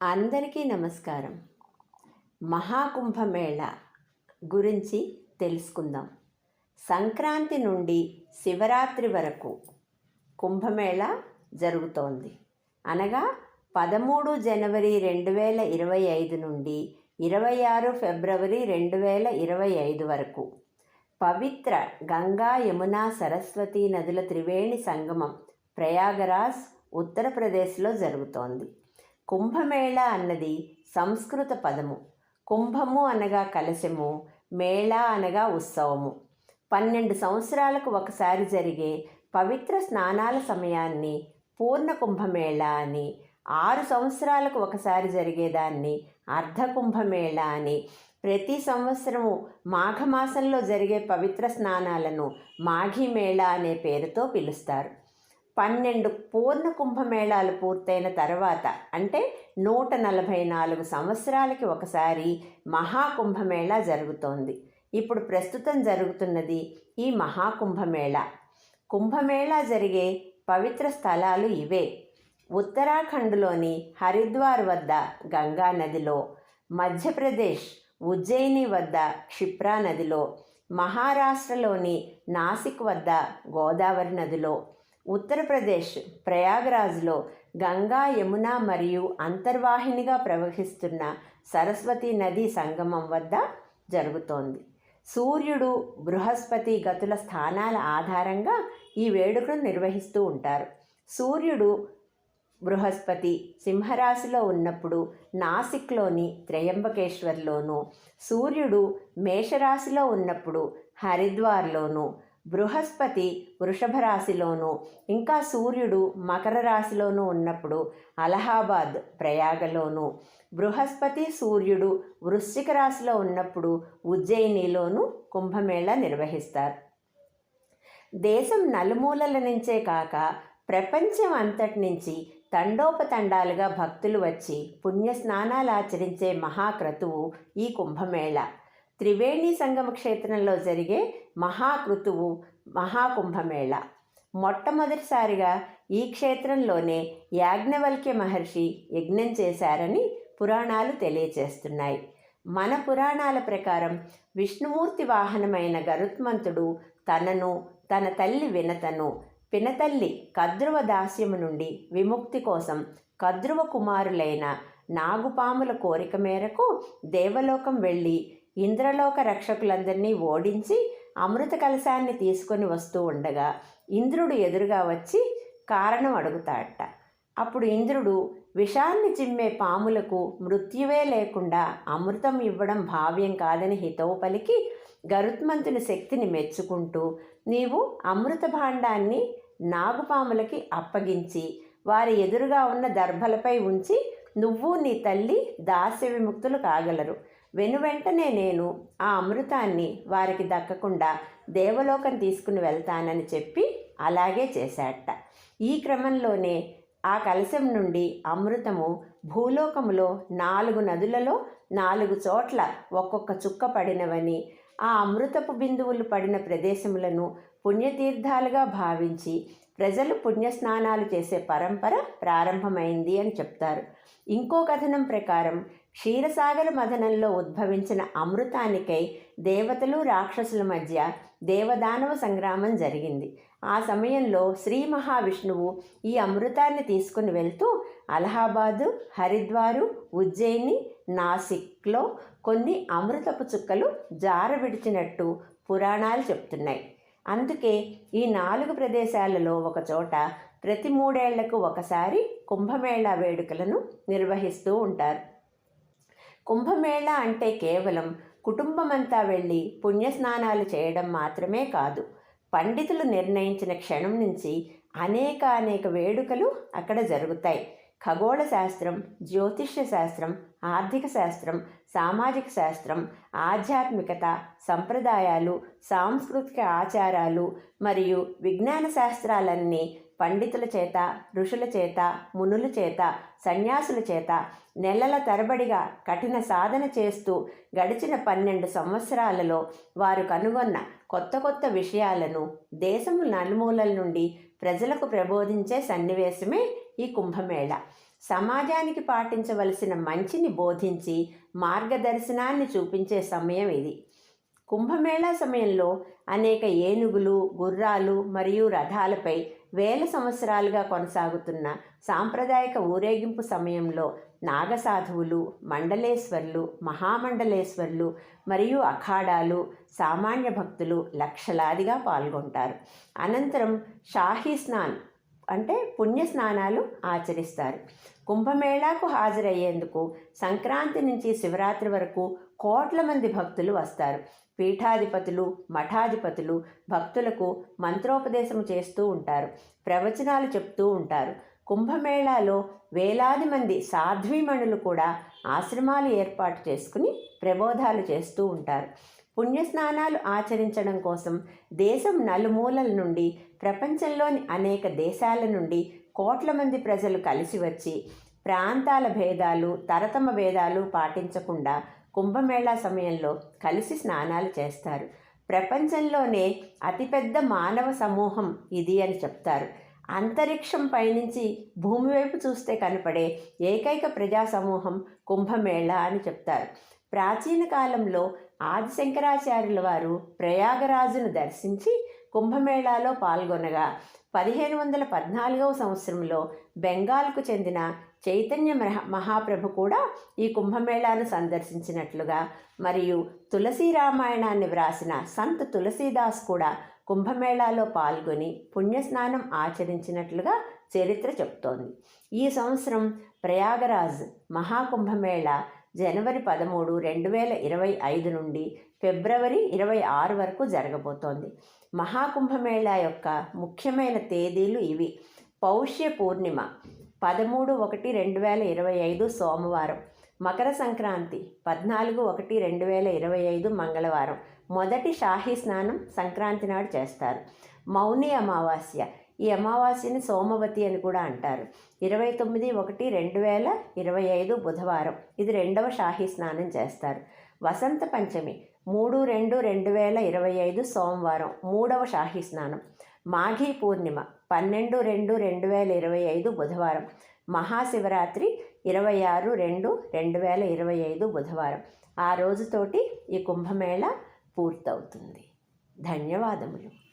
అందరికీ నమస్కారం. మహాకుంభమేళ గురించి తెలుసుకుందాం. సంక్రాంతి నుండి శివరాత్రి వరకు కుంభమేళ జరుగుతోంది. అనగా పదమూడు జనవరి రెండు వేల ఇరవై ఐదు నుండి ఇరవై ఆరు ఫిబ్రవరి రెండు వేల ఇరవై ఐదు వరకు పవిత్ర గంగా యమున సరస్వతి నదుల త్రివేణి సంగమం ప్రయాగరాజ్ ఉత్తరప్రదేశ్లో జరుగుతోంది. కుంభమేళ అన్నది సంస్కృత పదము. కుంభము అనగా కలశము మేళ అనగా ఉత్సవము. పన్నెండు సంవత్సరాలకు ఒకసారి జరిగే పవిత్ర స్నానాల సమయాన్ని పూర్ణ కుంభమేళ అని ఆరు సంవత్సరాలకు ఒకసారి జరిగేదాన్ని అర్ధ కుంభమేళ అని ప్రతి సంవత్సరము మాఘమాసంలో జరిగే పవిత్ర స్నానాలను మాఘీ మేళ అనే పేరుతో పిలుస్తారు. పన్నెండు పూర్ణ కుంభమేళాలు పూర్తయిన తర్వాత అంటే నూట నలభై నాలుగు సంవత్సరాలకి ఒకసారి మహాకుంభమేళా జరుగుతోంది. ఇప్పుడు ప్రస్తుతం జరుగుతున్నది ఈ మహాకుంభమేళ. కుంభమేళా జరిగే పవిత్ర స్థలాలు ఇవే. ఉత్తరాఖండ్లోని హరిద్వార్ వద్ద గంగా నదిలో మధ్యప్రదేశ్ ఉజ్జయిని వద్ద క్షిప్రా నదిలో మహారాష్ట్రలోని నాసిక్ వద్ద గోదావరి నదిలో ఉత్తరప్రదేశ్ ప్రయాగ్రాజ్లో గంగా యమున మరియు అంతర్వాహినిగా ప్రవహిస్తున్న సరస్వతి నది సంగమం వద్ద జరుగుతోంది. సూర్యుడు బృహస్పతి గతుల స్థానాల ఆధారంగా ఈ వేడుకను నిర్వహిస్తూ ఉంటారు. సూర్యుడు బృహస్పతి సింహరాశిలో ఉన్నప్పుడు నాసిక్లోని త్రయంబకేశ్వర్లోను సూర్యుడు మేషరాశిలో ఉన్నప్పుడు హరిద్వార్లోను బృహస్పతి వృషభ రాశిలోనూ ఇంకా సూర్యుడు మకర రాశిలోనూ ఉన్నప్పుడు అలహాబాద్ ప్రయాగలోనూ బృహస్పతి సూర్యుడు వృశ్చిక రాశిలో ఉన్నప్పుడు ఉజ్జయినిలోనూ కుంభమేళ నిర్వహిస్తారు. దేశం నలుమూలల నుంచే కాక ప్రపంచం అంతటి నుంచి తండోపతండాలుగా భక్తులు వచ్చి పుణ్యస్నానాలు ఆచరించే మహాక్రతువు ఈ కుంభమేళ. త్రివేణి సంగమ క్షేత్రంలో జరిగే మహాకృతువు మహాకుంభమేళ. మొట్టమొదటిసారిగా ఈ క్షేత్రంలోనే యాజ్ఞవల్క్య మహర్షి యజ్ఞం చేశారని పురాణాలు తెలియచేస్తున్నాయి. మన పురాణాల ప్రకారం విష్ణుమూర్తి వాహనమైన గరుత్మంతుడు తనను తన తల్లి వినతను పినతల్లి కద్రువ దాస్యము నుండి విముక్తి కోసం కద్రువ కుమారులైన నాగుపాముల కోరిక మేరకు దేవలోకం వెళ్ళి ఇంద్రలోక రక్షకులందరినీ ఓడించి అమృత కలశాన్ని తీసుకొని వస్తూ ఉండగా ఇంద్రుడు ఎదురుగా వచ్చి కారణం అడుగుతాడట. అప్పుడు ఇంద్రుడు విషాన్ని చిమ్మే పాములకు మృత్యువే లేకుండా అమృతం ఇవ్వడం భావ్యం కాదని హితవు పలికి గరుత్మంతుని శక్తిని మెచ్చుకుంటూ నీవు అమృత భాండాన్ని నాగుపాములకి అప్పగించి వారి ఎదురుగా ఉన్న దర్భలపై ఉంచి నువ్వు నీ తల్లి దాస్య విముక్తులు కాగలరు. వెనువెంటనే నేను ఆ అమృతాన్ని వారికి దక్కకుండా దేవలోకం తీసుకుని వెళ్తానని చెప్పి అలాగే చేశాట ఈ క్రమంలోనే ఆ కలశం నుండి అమృతము భూలోకములో నాలుగు నదులలో నాలుగు చోట్ల ఒక్కొక్క చుక్క పడినవని ఆ అమృతపు బిందువులు పడిన ప్రదేశములను పుణ్యతీర్థాలుగా భావించి ప్రజలు పుణ్యస్నానాలు చేసే పరంపర ప్రారంభమైంది అని చెప్తారు. ఇంకో కథనం ప్రకారం క్షీరసాగర మదనంలో ఉద్భవించిన అమృతానికై దేవతలు రాక్షసుల మధ్య దేవదానవ సంగ్రామం జరిగింది. ఆ సమయంలో శ్రీ మహావిష్ణువు ఈ అమృతాన్ని తీసుకుని వెళ్తూ అలహాబాదు హరిద్వారు ఉజ్జయిని నాసిక్లో కొన్ని అమృతపు చుక్కలు జార విడిచినట్టు పురాణాలు చెప్తున్నాయి. అందుకే ఈ నాలుగు ప్రదేశాలలో ఒక చోట ప్రతి మూడేళ్ళకు ఒకసారి కుంభమేళా వేడుకలను నిర్వహిస్తూ ఉంటారు. కుంభమేళ అంటే కేవలం కుటుంబమంతా వెళ్ళి పుణ్యస్నానాలు చేయడం మాత్రమే కాదు. పండితులు నిర్ణయించిన క్షణం నుంచి అనేక అనేక వేడుకలు అక్కడ జరుగుతాయి. ఖగోళ శాస్త్రం జ్యోతిష్య శాస్త్రం ఆర్థిక శాస్త్రం సామాజిక శాస్త్రం ఆధ్యాత్మికత సంప్రదాయాలు సాంస్కృతిక ఆచారాలు మరియు విజ్ఞాన శాస్త్రాలన్నీ పండితుల చేత ఋషుల చేత మునుల చేత సన్యాసుల చేత నెలల తరబడిగా కఠిన సాధన చేస్తూ గడిచిన పన్నెండు సంవత్సరాలలో వారు కనుగొన్న కొత్త కొత్త విషయాలను దేశము నలుమూలల నుండి ప్రజలకు ప్రబోధించే సన్నివేశమే ఈ కుంభమేళ. సమాజానికి పాటించవలసిన మంచిని బోధించి మార్గదర్శనాన్ని చూపించే సమయం ఇది. కుంభమేళా సమయంలో అనేక ఏనుగులు గుర్రాలు మరియు రథాలపై వేల సంవత్సరాలుగా కొనసాగుతున్న సాంప్రదాయక ఊరేగింపు సమయంలో నాగసాధువులు మండలేశ్వర్లు మహామండలేశ్వర్లు మరియు అఖాడాలు సామాన్య భక్తులు లక్షలాదిగా పాల్గొంటారు. అనంతరం షాహీ స్నాన్ అంటే పుణ్య స్నానాలు ఆచరిస్తారు. కుంభమేళాకు హాజరయ్యేందుకు సంక్రాంతి నుంచి శివరాత్రి వరకు కోట్ల మంది భక్తులు వస్తారు. పీఠాధిపతులు మఠాధిపతులు భక్తులకు మంత్రోపదేశం చేస్తూ ఉంటారు. ప్రవచనాలు చెప్తూ ఉంటారు. కుంభమేళాలో వేలాది మంది సాధ్వీమణులు కూడా ఆశ్రమాలు ఏర్పాటు చేసుకుని ప్రబోధాలు చేస్తూ ఉంటారు. పుణ్యస్నానాలు ఆచరించడం కోసం దేశం నలుమూలల నుండి ప్రపంచంలోని అనేక దేశాల నుండి కోట్ల మంది ప్రజలు కలిసి వచ్చి ప్రాంతాల భేదాలు తరతమ భేదాలు పాటించకుండా కుంభమేళా సమయంలో కలిసి స్నానాలు చేస్తారు. ప్రపంచంలోనే అతిపెద్ద మానవ సమూహం ఇది అని చెప్తారు. అంతరిక్షం పైనుంచి భూమి వైపు చూస్తే కనపడే ఏకైక ప్రజా సమూహం కుంభమేళా అని చెప్తారు. ప్రాచీన కాలంలో ఆదిశంకరాచార్యుల వారు ప్రయాగరాజును దర్శించి కుంభమేళాలో పాల్గొనగా పదిహేను వందల పద్నాలుగవ సంవత్సరంలో బెంగాల్కు చెందిన చైతన్య మహాప్రభు కూడా ఈ కుంభమేళాను సందర్శించినట్లుగా మరియు తులసీ రామాయణాన్ని వ్రాసిన సంత్ తులసీదాస్ కూడా కుంభమేళాలో పాల్గొని పుణ్యస్నానం ఆచరించినట్లుగా చరిత్ర చెప్తోంది. ఈ సంవత్సరం ప్రయాగరాజ్ మహాకుంభమేళా జనవరి పదమూడు రెండు వేల ఇరవై ఐదు నుండి ఫిబ్రవరి ఇరవై ఆరు వరకు జరగబోతోంది. మహాకుంభమేళా యొక్క ముఖ్యమైన తేదీలు ఇవి. పౌష్య పూర్ణిమ పదమూడు ఒకటి రెండు వేల ఇరవై ఐదు సోమవారం. మకర సంక్రాంతి పద్నాలుగు ఒకటి రెండు వేల ఇరవై ఐదు మంగళవారం. మొదటి షాహీ స్నానం సంక్రాంతి నాడు చేస్తారు. మౌని అమావాస్య. ఈ అమావాస్యని సోమవతి అని కూడా అంటారు. ఇరవై తొమ్మిది ఒకటి రెండు వేల ఇరవై ఐదు బుధవారం ఇది రెండవ షాహీ స్నానం చేస్తారు వసంత పంచమి మూడు రెండు రెండు వేల ఇరవై ఐదు సోమవారం మూడవ షాహీ స్నానం. మాఘీ పూర్ణిమ పన్నెండు రెండు రెండు వేల ఇరవై ఐదు బుధవారం. మహాశివరాత్రి ఇరవై ఆరు రెండు రెండు వేల ఇరవై ఐదు బుధవారం. ఆ రోజుతోటి ఈ కుంభమేళ పూర్తవుతుంది. ధన్యవాదములు.